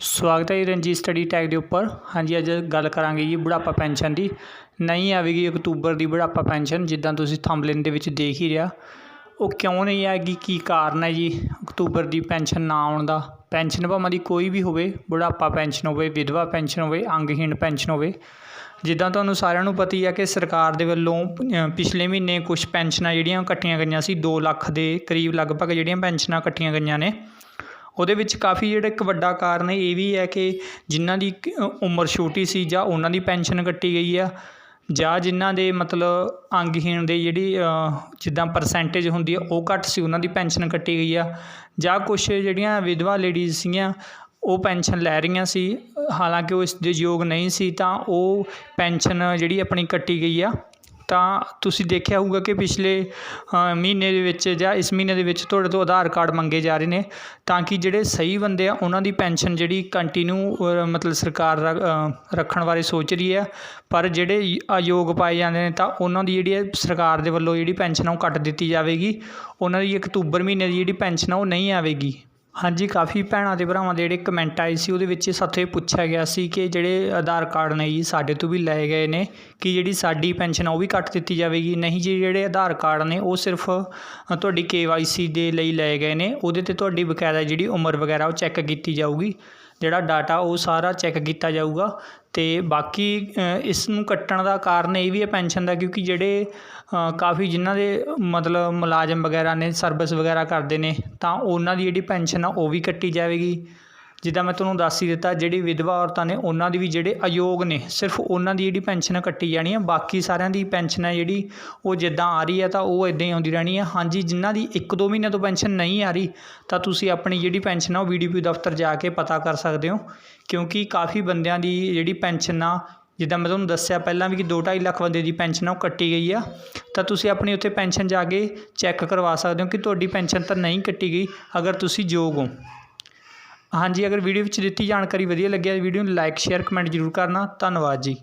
ਸਵਾਗਤ ਹੈ ਜੀ ਰਣਜੀਤ ਸਟੱਡੀ ਟੈਗ ਦੇ ਉੱਪਰ। ਹਾਂਜੀ, ਅੱਜ ਗੱਲ ਕਰਾਂਗੇ ਜੀ ਬੁਢਾਪਾ ਪੈਨਸ਼ਨ ਦੀ। ਨਹੀਂ ਆਵੇਗੀ ਅਕਤੂਬਰ ਦੀ ਬੁਢਾਪਾ ਪੈਨਸ਼ਨ, ਜਿੱਦਾਂ ਤੁਸੀਂ ਥੰਬਲੇਨ ਦੇ ਵਿੱਚ ਦੇਖ ਹੀ ਰਿਹਾ। ਉਹ ਕਿਉਂ ਨਹੀਂ ਆਏਗੀ? ਕੀ ਕਾਰਨ ਹੈ ਜੀ ਅਕਤੂਬਰ ਦੀ ਪੈਨਸ਼ਨ ਨਾ ਆਉਣ ਦਾ? ਪੈਨਸ਼ਨ ਭਾਵੇਂ ਦੀ ਕੋਈ ਵੀ ਹੋਵੇ, ਬੁਢਾਪਾ ਪੈਨਸ਼ਨ ਹੋਵੇ, ਵਿਧਵਾ ਪੈਨਸ਼ਨ ਹੋਵੇ, ਅੰਗਹੀਣ ਪੈਨਸ਼ਨ ਹੋਵੇ। ਜਿੱਦਾਂ ਤੁਹਾਨੂੰ ਸਾਰਿਆਂ ਨੂੰ ਪਤਾ ਹੀ ਹੈ ਕਿ ਸਰਕਾਰ ਦੇ ਵੱਲੋਂ ਪਿਛਲੇ ਮਹੀਨੇ ਕੁਝ ਪੈਨਸ਼ਨਾਂ ਜਿਹੜੀਆਂ ਕੱਟੀਆਂ ਗਈਆਂ ਸੀ 2 ਲੱਖ ਦੇ ਕਰੀਬ ਲਗਭਗ ਜਿਹੜੀਆਂ ਪੈਨਸ਼ਨਾਂ ਕੱਟੀਆਂ ਗਈਆਂ ਨੇ। ਉਹਦੇ ਵਿੱਚ ਕਾਫੀ ਜਿਹੜਾ ਇੱਕ ਵੱਡਾ ਕਾਰਨ ਇਹ ਵੀ ਹੈ ਕਿ ਜਿਨ੍ਹਾਂ ਦੀ ਉਮਰ ਛੋਟੀ ਸੀ ਜਾਂ ਉਹਨਾਂ ਦੀ ਪੈਨਸ਼ਨ ਕੱਟੀ ਗਈ ਆ, ਜਾਂ ਜਿਨ੍ਹਾਂ ਦੇ ਮਤਲਬ ਅੰਗਹੀਣ ਦੇ ਜਿਹੜੀ ਜਿੱਦਾਂ ਪਰਸੈਂਟੇਜ ਹੁੰਦੀ ਆ, ਉਹ ਘੱਟ ਸੀ, ਉਹਨਾਂ ਦੀ ਪੈਨਸ਼ਨ ਕੱਟੀ ਗਈ ਆ, ਜਾਂ ਕੁਝ ਜਿਹੜੀਆਂ ਵਿਧਵਾ ਲੇਡੀਜ਼ ਸੀਗੀਆਂ, ਉਹ ਪੈਨਸ਼ਨ ਲੈ ਰਹੀਆਂ ਸੀ, ਹਾਲਾਂਕਿ ਉਹ ਇਸ ਦੇ ਯੋਗ ਨਹੀਂ ਸੀ, ਤਾਂ ਉਹ ਪੈਨਸ਼ਨ ਜਿਹੜੀ ਆਪਣੀ ਕੱਟੀ ਗਈ ਆ। ਤਾਂ ਤੁਸੀਂ ਦੇਖਿਆ ਹੋਊਗਾ ਕਿ ਪਿਛਲੇ ਮਹੀਨੇ ਦੇ ਵਿੱਚ ਜਾਂ ਇਸ ਮਹੀਨੇ ਦੇ ਵਿੱਚ ਤੁਹਾਡੇ ਤੋਂ ਆਧਾਰ ਕਾਰਡ ਮੰਗੇ ਜਾ ਰਹੇ ਨੇ, ਤਾਂ ਕਿ ਜਿਹੜੇ ਸਹੀ ਬੰਦੇ ਆ, ਉਹਨਾਂ ਦੀ ਪੈਨਸ਼ਨ ਜਿਹੜੀ ਕੰਟੀਨਿਊ ਮਤਲਬ ਸਰਕਾਰ ਰ- ਰੱਖਣ ਬਾਰੇ ਸੋਚ ਰਹੀ ਹੈ, ਪਰ ਜਿਹੜੇ ਈ- ਅਯੋਗ ਪਾਏ ਜਾਂਦੇ ਨੇ ਤਾਂ ਉਹਨਾਂ ਦੀ ਜਿਹੜੀ ਹੈ ਸਰਕਾਰ ਦੇ ਵੱਲੋਂ ਜਿਹੜੀ ਪੈਨਸ਼ਨ ਆ ਉਹ ਕੱਟ ਦਿੱਤੀ ਜਾਵੇਗੀ, ਉਹਨਾਂ ਦੀ ਅਕਤੂਬਰ ਮਹੀਨੇ ਦੀ ਜਿਹੜੀ ਪੈਨਸ਼ਨ ਆ ਉਹ ਨਹੀਂ ਆਵੇਗੀ। ਹਾਂਜੀ, ਕਾਫੀ ਭੈਣਾਂ ਅਤੇ ਭਰਾਵਾਂ ਦੇ ਜਿਹੜੇ ਕਮੈਂਟ ਆਏ ਸੀ, ਉਹਦੇ ਵਿੱਚ ਸਾਥੋਂ ਇਹ ਪੁੱਛਿਆ ਗਿਆ ਸੀ ਕਿ ਜਿਹੜੇ ਆਧਾਰ ਕਾਰਡ ਨੇ ਜੀ, ਸਾਡੇ ਤੋਂ ਵੀ ਲਏ ਗਏ ਨੇ, ਕਿ ਜਿਹੜੀ ਸਾਡੀ ਪੈਨਸ਼ਨ ਆ ਉਹ ਵੀ ਕੱਟ ਦਿੱਤੀ ਜਾਵੇਗੀ? ਨਹੀਂ ਜੀ, ਜਿਹੜੇ ਆਧਾਰ ਕਾਰਡ ਨੇ, ਉਹ ਸਿਰਫ ਤੁਹਾਡੀ ਕੇ ਵਾਈ ਸੀ ਦੇ ਲਈ ਲਏ ਗਏ ਨੇ, ਉਹਦੇ ਤੇ ਤੁਹਾਡੀ ਬਕਾਇਦਾ ਜਿਹੜੀ ਉਮਰ ਵਗੈਰਾ ਉਹ ਚੈੱਕ ਕੀਤੀ ਜਾਊਗੀ। ਜਿਹੜਾ ਡਾਟਾ ਉਹ ਸਾਰਾ ਚੈੱਕ ਕੀਤਾ ਜਾਊਗਾ ਅਤੇ ਬਾਕੀ ਇਸ ਨੂੰ ਕੱਟਣ ਦਾ ਕਾਰਨ ਇਹ ਵੀ ਹੈ ਪੈਨਸ਼ਨ ਦਾ ਕਿਉਂਕਿ ਜਿਹੜੇ ਕਾਫੀ ਜਿਨ੍ਹਾਂ ਦੇ ਮਤਲਬ ਮੁਲਾਜ਼ਮ ਵਗੈਰਾ ਨੇ ਸਰਵਿਸ ਵਗੈਰਾ ਕਰਦੇ ਨੇ, ਤਾਂ ਉਹਨਾਂ ਦੀ ਜਿਹੜੀ ਪੈਨਸ਼ਨ ਆ ਉਹ ਵੀ ਕੱਟੀ ਜਾਵੇਗੀ। ਜਿੱਦਾਂ ਮੈਂ ਤੁਹਾਨੂੰ ਦੱਸ ਹੀ ਦਿੱਤਾ, ਜਿਹੜੀ ਵਿਧਵਾ ਔਰਤਾਂ ਨੇ, ਉਹਨਾਂ ਦੀ ਵੀ ਜਿਹੜੇ ਅਯੋਗ ਨੇ, ਸਿਰਫ ਉਹਨਾਂ ਦੀ ਜਿਹੜੀ ਪੈਨਸ਼ਨ ਆ ਕੱਟੀ ਜਾਣੀ ਹੈ ਬਾਕੀ ਸਾਰਿਆਂ ਦੀ ਪੈਨਸ਼ਨ ਹੈ ਜਿਹੜੀ, ਉਹ ਜਿੱਦਾਂ ਆ ਰਹੀ ਹੈ ਤਾਂ ਉਹ ਇਦਾਂ ਹੀ ਆਉਂਦੀ ਰਹਿਣੀ ਹੈ ਹਾਂਜੀ, ਜਿਨ੍ਹਾਂ ਦੀ 1-2 ਮਹੀਨੇ ਤੋਂ ਪੈਨਸ਼ਨ ਨਹੀਂ ਆ ਰਹੀ, ਤਾਂ ਤੁਸੀਂ ਆਪਣੀ ਜਿਹੜੀ ਪੈਨਸ਼ਨ ਆ, ਉਹ ਵੀਡੀਪੀ ਦਫ਼ਤਰ ਜਾ ਕੇ ਪਤਾ ਕਰ ਸਕਦੇ ਹੋ, ਕਿਉਂਕਿ ਕਾਫੀ ਬੰਦਿਆਂ ਦੀ ਜਿਹੜੀ ਪੈਨਸ਼ਨ ਆ, ਜਿੱਦਾਂ ਮੈਂ ਤੁਹਾਨੂੰ ਦੱਸਿਆ ਪਹਿਲਾਂ ਵੀ ਕਿ 2.5 ਲੱਖ ਬੰਦੇ ਦੀ ਪੈਨਸ਼ਨ ਉਹ ਕੱਟੀ ਗਈ ਆ, ਤਾਂ ਤੁਸੀਂ ਆਪਣੀ ਉੱਥੇ ਪੈਨਸ਼ਨ ਜਾ ਕੇ ਚੈੱਕ ਕਰਵਾ ਸਕਦੇ ਹੋ ਕਿ ਤੁਹਾਡੀ ਪੈਨਸ਼ਨ ਤਾਂ ਨਹੀਂ ਕੱਟੀ ਗਈ, ਅਗਰ ਤੁਸੀਂ ਯੋਗ ਹੋ। ਹਾਂਜੀ, ਅਗਰ ਵੀਡੀਓ ਵਿੱਚ ਦਿੱਤੀ ਜਾਣਕਾਰੀ ਵਧੀਆ ਲੱਗਿਆ ਵੀਡੀਓ ਨੂੰ ਲਾਈਕ ਸ਼ੇਅਰ ਕਮੈਂਟ ਜ਼ਰੂਰ ਕਰਨਾ। ਧੰਨਵਾਦ ਜੀ।